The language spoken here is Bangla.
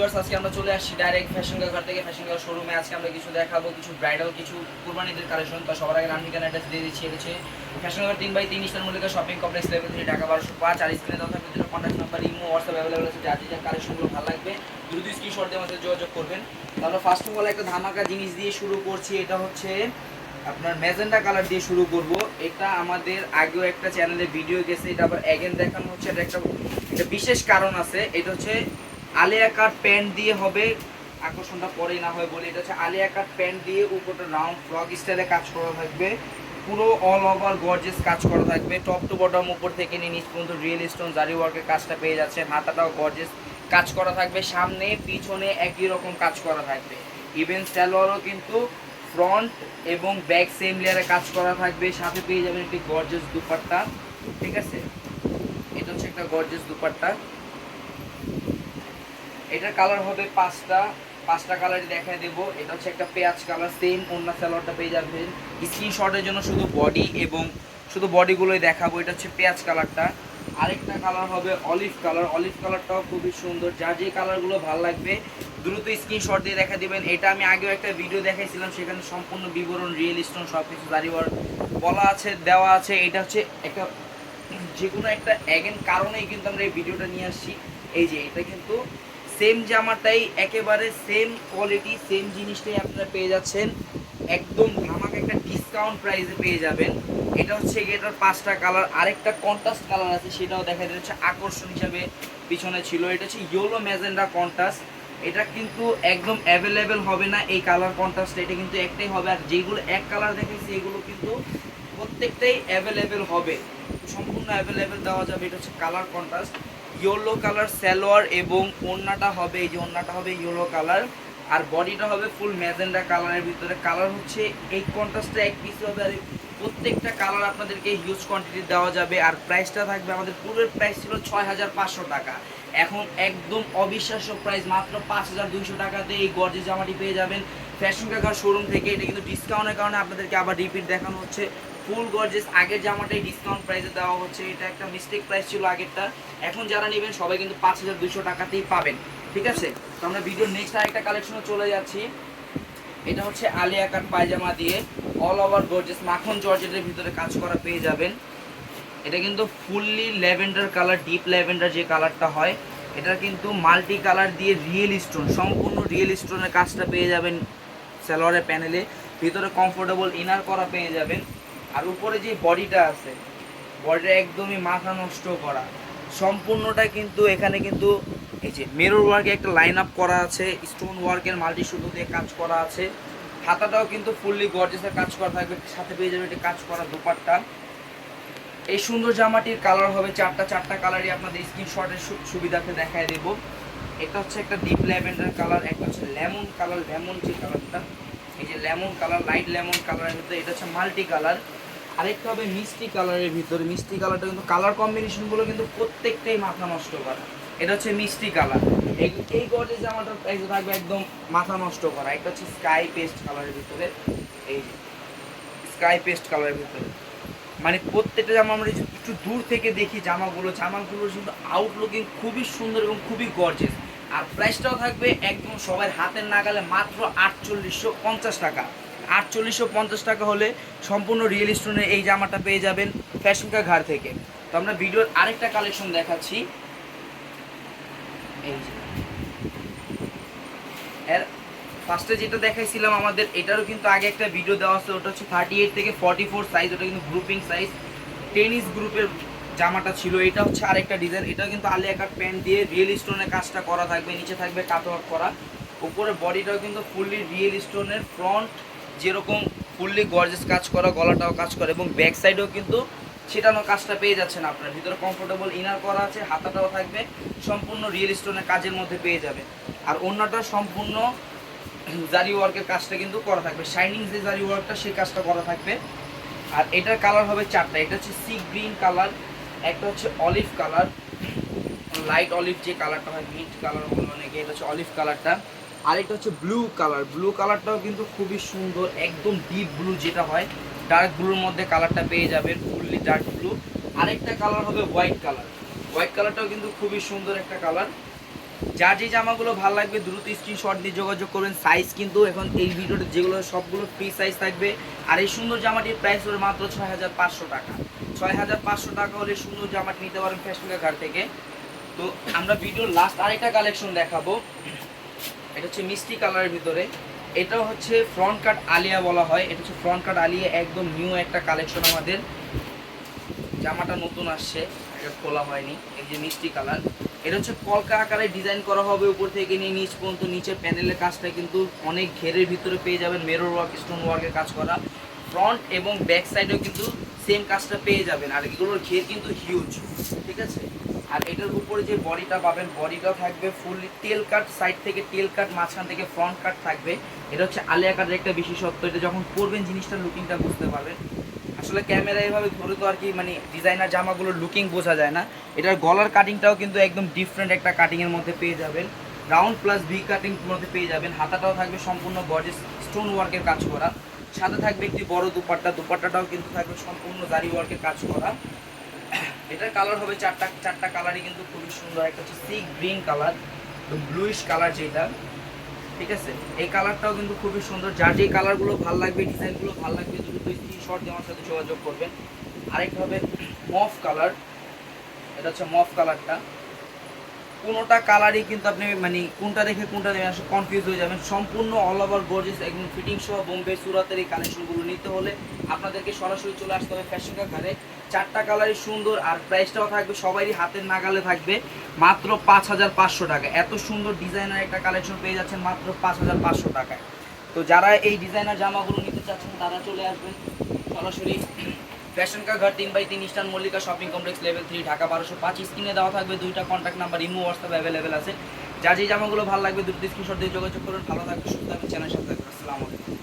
ভিউয়ার্স আজকে আমরা চলে আসছি ডাইরেক্ট ফ্যাশন ঘর থেকে ফ্যাশন ঘর শোরুমে আজকে আমরা কিছু দেখাবো, কিছু ব্রাইডাল কিছু কুরবানিদের কালেকশন তো সবার আগে নাম ঠিকানা অ্যাড্রেস দিয়ে দিচ্ছি এটা হচ্ছে ফ্যাশন ঘর তিন বাই তিন স্টার মূল্যে shopping complex level three Dhaka বারোশো পাঁচ। আর স্ক্রিনে দেওয়া থাকবে contact number imo WhatsApp available আছে, যার যে কালেকশনগুলো ভালো লাগবে, দ্রুত স্ক্রিনশট দিয়ে আমাদের যোগাযোগ করবেন। তারপর ফার্স্ট অফ অল একটা ধামাকা জিনিস দিয়ে শুরু করছি, এটা হচ্ছে আপনার ম্যাজেন্ডা কালার দিয়ে শুরু করব। এটা আমাদের আগেও একটা চ্যানেলে ভিডিও গেছে, এটা আবার অ্যাগেন দেখানো হচ্ছে। এটা একটা একটা বিশেষ কারণ আছে, এটা হচ্ছে আলিয়া কাট প্যান্ট দিয়ে হবে, আকর্ষণটা পরেই না হয় বলে, এটা হচ্ছে আলিয়া কাট প্যান্ট দিয়ে উপরটা রাউন্ড ফ্রক স্টাইলে কাজ করা থাকবে। পুরো অল ওভার গর্জেস কাজ করা থাকবে। টপ টু বটম উপর থেকে নিয়ে নিচ পর্যন্ত রিয়েল স্টোন জারি ওয়ার্কের কাজটা পেয়ে যাচ্ছে হাতাটাও গর্জেস কাজ করা থাকবে। সামনে, পিছনে একই রকম কাজ করা থাকবে। ইভেন স্যালোয়ারও কিন্তু ফ্রন্ট এবং ব্যাক সেম লেয়ারে কাজ করা থাকবে। সাথে পেয়ে যাবেন একটি গর্জেস দুপাট্টা। ঠিক আছে? এটা হচ্ছে একটা গর্জেস দুপাট্টা। এটার কালার হবে পাঁচটা। পাঁচটা কালারই দেখায় দেবো। এটা হচ্ছে একটা পেঁয়াজ কালার সেম অন্য সালোয়ারটা পেয়ে যাবেন। স্ক্রিনশটের জন্য শুধু বডি এবং শুধু বডিগুলোই দেখাবো। এটা হচ্ছে পেঁয়াজ কালারটা আরেকটা কালার হবে অলিভ কালার অলিভ কালারটাও খুবই সুন্দর। যার যে কালারগুলো ভালো লাগবে, দ্রুত স্ক্রিনশট দিয়ে দেখা দিবেন। এটা আমি আগেও একটা ভিডিও দেখাইছিলাম। সেখানে সম্পূর্ণ বিবরণ রিয়েল স্টোন সব কিছু দাঁড়িয়ে বলা আছে, দেওয়া আছে। এটা হচ্ছে একটা যে কোনো একটা অ্যাগেন কারণেই কিন্তু আমরা এই ভিডিওটা নিয়ে আসছি। এই যে, এটা কিন্তু সেম জামাটাই, একেবারে সেম কোয়ালিটি সেম জিনিসটাই আপনারা পেয়ে যাচ্ছেন। একদম ধামাক একটা ডিসকাউন্ট প্রাইসে পেয়ে যাবেন। এটা হচ্ছে এটার পাঁচটা কালার আরেকটা কন্ট্রাস্ট কালার আছে, সেটাও দেখা যাচ্ছে আকর্ষণ হিসাবে পিছনে ছিল। এটা হচ্ছে ইয়েলো ম্যাজেন্ডা কন্ট্রাস্ট এটা কিন্তু একদম অ্যাভেলেবেল হবে না এই কালার কন্ট্রাস্ট এটা কিন্তু একটাই হবে। আর যেগুলো এক কালার দেখেছি এগুলো কিন্তু প্রত্যেকটাই অ্যাভেলেবেল হবে। সম্পূর্ণ অ্যাভেলেবেল দেওয়া যাবে। এটা হচ্ছে colour contrast yellow colour salwar এবং ওড়নাটা হবে, এই যে ওড়নাটা হবে ইয়েলো কালার আর বডিটা হবে ফুল ম্যাজেন্ডা কালারের ভিতরে। কালার হচ্ছে এই কন্ট্রাস্টটা এক পিস হবে, আর প্রত্যেকটা কালার আপনাদেরকে হিউজ কোয়ান্টিটি দেওয়া যাবে, আর প্রাইসটা থাকবে আমাদের পুরোর প্রাইস ছিল ছয় হাজার পাঁচশো টাকা। এখন একদম অবিশ্বাস্য প্রাইস মাত্র পাঁচ হাজার দুইশো টাকাতে এই গর্জে জামাটি পেয়ে যাবেন। ফ্যাশন কাকার শোরুম থেকে, এটা কিন্তু ডিসকাউন্টের কারণে আপনাদেরকে আবার রিপিট দেখানো হচ্ছে। Full gorgeous. আগের জামাটাই ডিসকাউন্ট প্রাইসে দেওয়া হচ্ছে, এটা একটা মিস্টেক প্রাইস ছিল আগেরটা। এখন যারা নেবেন, সবাই কিন্তু পাঁচ হাজার দুইশো টাকাতেই পাবেন। ঠিক আছে? তো আমরা ভিডিওর নেক্সট আরেকটা কালেকশনে চলে যাচ্ছি। এটা হচ্ছে আলিয়া কাট পায়জামা দিয়ে অল ওভার গর্জেস মাখন জর্জেটের ভিতরে কাজ করা পেয়ে যাবেন। এটা কিন্তু fully lavender colour deep lavender যে কালারটা হয়, এটা কিন্তু মাল্টি কালার দিয়ে রিয়েল স্টোন সম্পূর্ণ রিয়েল স্টোনের কাজটা পেয়ে যাবেন সালোয়ারের প্যানেলে ভিতরে কমফোর্টেবল ইনার করা পেয়ে যাবেন। আর উপরে যে বডিটা আছে, বডিটা একদমই মাথা নষ্ট করা। সম্পূর্ণটা কিন্তু এখানে কিন্তু এই যে মেরর ওয়ার্কে একটা লাইন আপ করা আছে স্টোন ওয়ার্কের মাল্টি সুতো দিয়ে কাজ করা আছে। হাতাটাও কিন্তু ফুললি গর্জেসের কাজ করা থাকবে, সাথে পেয়ে যাবে কাজ করা দুপাট্টা। এই সুন্দর জামাটির কালার হবে চারটা চারটা কালারই আপনাদের স্ক্রিনশটের সুবিধাতে দেখায় দেব। এটা হচ্ছে একটা ডিপ ল্যাভেন্ডার কালার একটা হচ্ছে লেমন কালার লেমন যে কালারটা এই যে লেমন কালার লাইট লেমন কালারের ভিতরে এটা হচ্ছে মাল্টি কালার আরেকটা হবে মিষ্টি কালারের ভিতরে। মিষ্টি কালারটা কিন্তু কালার কম্বিনেশনগুলো কিন্তু প্রত্যেকটাই মাথা নষ্ট করা। এটা হচ্ছে মিষ্টি কালার এই এই গর্জের জামাটার প্রাইস থাকবে একদম মাথা নষ্ট করা। একটা হচ্ছে স্কাই পেস্ট কালারের ভিতরে। এই স্কাই পেস্ট কালারের ভিতরে। মানে প্রত্যেকটা জামা আমরা একটু দূর থেকে দেখি জামাগুলো জামাগুলো কিন্তু আউটলুকিং খুবই সুন্দর এবং খুবই গর্জেস আর প্রাইসটাও থাকবে একদম সবাই হাতের নাগালে মাত্র আটচল্লিশশো পঞ্চাশ টাকা। আটচল্লিশশো পঞ্চাশ টাকা হলে সম্পূর্ণ রিয়েল স্টোনের এই জামাটা পেয়ে যাবেন ফ্যাশনকা ঘাট থেকে। তো আমরা ভিডিওর আরেকটা কালেকশন দেখাচ্ছি। এই এর ফার্স্টে যেটা দেখাইছিলাম আমাদের, এটারও কিন্তু আগে একটা ভিডিও দেওয়া আছে, ওটা হচ্ছে থার্টি এইট থেকে ফর্টি ফোর সাইজ ওটা কিন্তু গ্রুপিং সাইজ টেনিস গ্রুপের জামাটা ছিল। এটা হচ্ছে আরেকটা ডিজাইন এটাও কিন্তু আলিয়া কাট প্যান্ট দিয়ে রিয়েল স্টোনের কাজটা করা থাকবে, নিচে থাকবে কাটওয়ার্ক করা। উপরে বডিটাও কিন্তু ফুললি রিয়েল স্টোনের ফ্রন্ট যেরকম ফুললি গর্জেস কাজ করা, গলাটাও কাজ করা এবং ব্যাক সাইডেও কিন্তু ছিটানো কাজটা পেয়ে যাচ্ছেন আপনার। ভিতরে কমফোর্টেবল ইনার করা আছে, হাতাটাও থাকবে, সম্পূর্ণ রিয়েল স্টোনের কাজের মধ্যে পেয়ে যাবে আর অন্যটা সম্পূর্ণ জারি ওয়ার্কের কাজটা কিন্তু করা থাকবে। শাইনিং যে জারি ওয়ার্কটা সেই কাজটা করা থাকবে। আর এটার কালার হবে চারটা। এটা হচ্ছে সি গ্রিন কালার একটা হচ্ছে অলিভ কালার লাইট অলিভ যে কালারটা হয় মিট কালার অনেকে, এটা হচ্ছে অলিভ কালারটা আরেকটা হচ্ছে ব্লু কালার ব্লু কালারটাও কিন্তু খুবই সুন্দর, একদম ডিপ ব্লু যেটা হয়। ডার্ক ব্লুর মধ্যে কালারটা পেয়ে যাবেন ফুললি ডার্ক ব্লু আরেকটা কালার হবে হোয়াইট কালার হোয়াইট কালারটাও কিন্তু খুবই সুন্দর একটা কালার যার যে জামাগুলো ভালো লাগবে, দ্রুত স্ক্রিনশট দিয়ে যোগাযোগ করবেন। সাইজ কিন্তু এখন এই ভিডিওতে যেগুলো, সবগুলো ফ্রি সাইজ থাকবে। আর এই সুন্দর জামাটির প্রাইস হবে মাত্র ছয় হাজার পাঁচশো টাকা। ছয় হাজার পাঁচশো টাকা হলে সুন্দর জামাটি নিতে পারেন ফ্যাশনের ঘাট থেকে। তো আমরা ভিডিওর লাস্ট আরেকটা কালেকশন দেখাবো। এটা হচ্ছে মিষ্টি কালারের ভিতরে। এটা হচ্ছে ফ্রন্ট কাট আলিয়া বলা হয়। এটা হচ্ছে ফ্রন্ট কাট আলিয়া, একদম নিউ একটা কালেকশন আমাদের। জামাটা নতুন আসছে, এটা খোলা হয়নি, এই যে মিষ্টি কালার। এটা হচ্ছে কলকা আকারে ডিজাইন করা হবে উপর থেকে নিয়ে নিচ পর্যন্ত, নিচের প্যানেলের কাজটা কিন্তু অনেক ঘেরের ভিতরে পেয়ে যাবেন মেরর ওয়ার্ক, স্টোন ওয়ার্কের কাজ করা। ফ্রন্ট এবং ব্যাক সাইডেও কিন্তু সেম কাজটা পেয়ে যাবেন, আর এগুলোর ঘের কিন্তু হিউজ ঠিক আছে? আর এটার উপরে যে বডিটা পাবেন বডিটাও থাকবে ফুললি টেল কাট সাইড থেকে টেল কাট মাঝখান থেকে ফ্রন্ট কাট থাকবে। এটা হচ্ছে আলিয়া কাটের একটা বিশেষত্ব। এটা যখন পরবেন জিনিসটার লুকিংটা বুঝতে পারবেন। আসলে ক্যামেরা এভাবে ধরে তো আর কি মানে ডিজাইনার জামাগুলোর লুকিং বোঝা যায় না। এটার গলার কাটিংটাও কিন্তু একদম ডিফারেন্ট একটা কাটিংয়ের মধ্যে পেয়ে যাবেন। রাউন্ড প্লাস ভি কাটিং মধ্যে পেয়ে যাবেন। হাতাটাও থাকবে সম্পূর্ণ বডি স্টোন ওয়ার্কের কাজ করা। সাথে থাকবে একটি বড় দুপাট্টা। দুপাট্টাটাও কিন্তু থাকবে সম্পূর্ণ জারি ওয়ার্কের কাজ করা। এটার কালার হবে চারটা চারটা কালারই কিন্তু খুবই সুন্দর। একটা হচ্ছে সি গ্রিন কালার তো ব্লুইশ কালার যেটা, ঠিক আছে? এই কালারটাও কিন্তু খুবই সুন্দর। যার যে কালারগুলো ভালো লাগবে ডিজাইনগুলো ভালো লাগবে দ্রুত স্ক্রিনশট দিয়ে আমার সাথে যোগাযোগ করবেন। আরেকটা হবে মফ কালার এটা হচ্ছে মফ কালারটা কোনোটা কালারই কিন্তু আপনি মানে কোনটা দেখে কোনটা দেখে আসলে কনফিউজ হয়ে যাবেন। সম্পূর্ণ অল ওভার গর্জেস একদম ফিটিং সহ বোম্বে, সুরাতের এই কালেকশনগুলো নিতে হলে আপনাদেরকে সরাসরি চলে আসতে হবে ফ্যাশন ঘরে চারটা কালারই সুন্দর আর প্রাইসটাও থাকবে, সবারই হাতের নাগালে থাকবে। মাত্র পাঁচ হাজার পাঁচশো টাকা। এত সুন্দর ডিজাইনার একটা কালেকশন পেয়ে যাচ্ছেন মাত্র পাঁচ হাজার পাঁচশো টাকায়। তো যারা এই ডিজাইনার জামাগুলো নিতে চাচ্ছেন, তারা চলে আসবেন সরাসরি ফ্যাশন কা ঘর, তিন বাই তিন, eastern Mallika shopping complex level three Dhaka বারোশো পাঁচ। স্ক্রিনে দেওয়া থাকবে দুইটা contact number imo WhatsApp available আছে। যা যে জামাগুলো ভালো লাগবে, দুটো স্ক্রিনশট দিয়ে যোগাযোগ করুন। ভালো থাকবে সুস্থ থাকবে চ্যানেল সাথে থাকবে